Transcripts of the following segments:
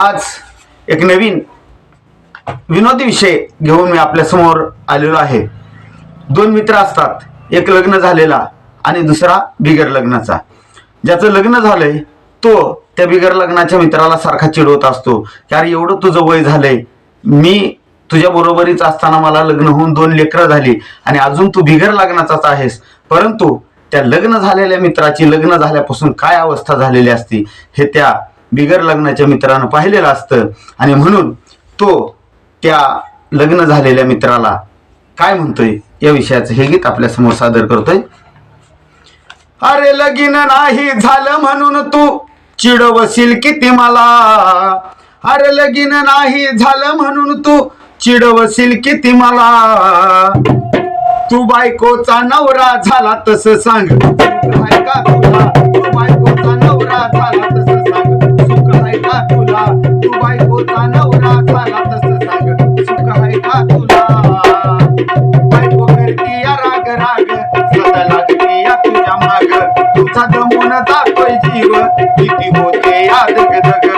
आज एक नवीन विनोदी विषय घेऊन मी आपल्यासमोर आलेलो आहे. दोन मित्र असतात. एक लग्न झालेला आणि दुसरा बिगर लग्नाचा. ज्याचं लग्न झालंय तो त्या बिगर लग्नाच्या मित्राला सारखा चिडवत असतो. कारण एवढं तुझं वय झालंय. मी तुझ्या बरोबरीच असताना मला लग्न होऊन दोन लेकरं झाली आणि अजून तू बिगर लग्नाचाच आहेस. परंतु त्या लग्न झालेल्या मित्राची लग्न झाल्यापासून काय अवस्था झालेली असती हे त्या बिगर लग्नाच्या मित्रानं पाहिलेलं असतं. आणि म्हणून तो त्या लग्न झालेल्या मित्राला काय म्हणतोय? या विषयाचं हे गीत आपल्यासमोर सादर करतोय. अरे लगीन नाही झालं म्हणून तू चिडवशील किती मला? अरे लगीन नाही झालं म्हणून तू चिडवशील किती मला? तू बायकोचा नवरा झाला तस सांग. बायकोचा नवरा झाला तस सांग. सुख आहे का तुला? बायको करती या राग राग सदा लागते या तुझ्या माग. तुझा दमून जातोय जीव किती होते या दग दग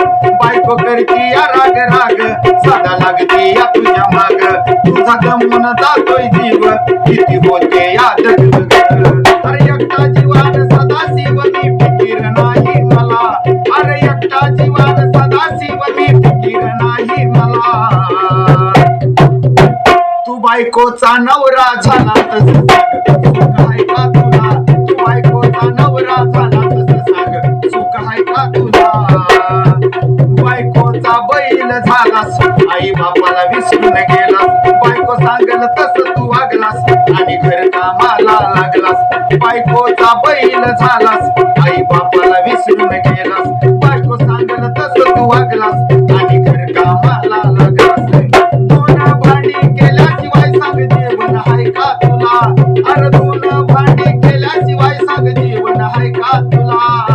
बायको करती या राग राग सदा या तुझ्या माग. तुझा दमून जातोय जीव किती होते या दग दग अरे एकटा बायकोचा नवरा झाला तस काय का तुला? तू बायकोचा नवरा झाला तस सांग. सुख आहे का तुला? बायकोचा बैल झालास आई बापाला विसरून गेला बायको सांगल तस तू वागलास. आणि घर कामाला लागलास. बायकोचा बैल झालास. आई बापाला विसरून गेलास. बायको सांगल तस तू वागलास. भांडी केल्याशिवाय सांग आहे का तुला?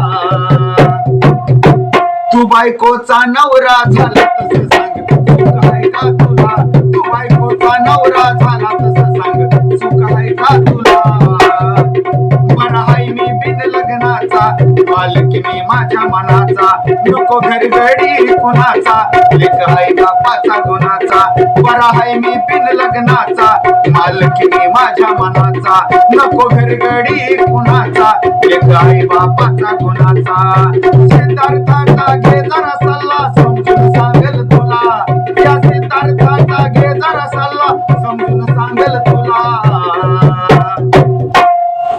तू बायकोचा नवरा झाला तसं सांग. सुख आहे का तुला? तू बायकोचा नवरा झाला तसं सांग. सुख आहे का तुला? मी माझ्या मनाचा नको घरगडी कुणाचा लेख आहे बापाचा गुणाचा बरा हाय मी बिन लग्नाचा मालकी माझ्या मनाचा नको घरगडी कुणाचा लेख आहे बापाचा गुणाचा. सिद्धार्थाचा घे जरा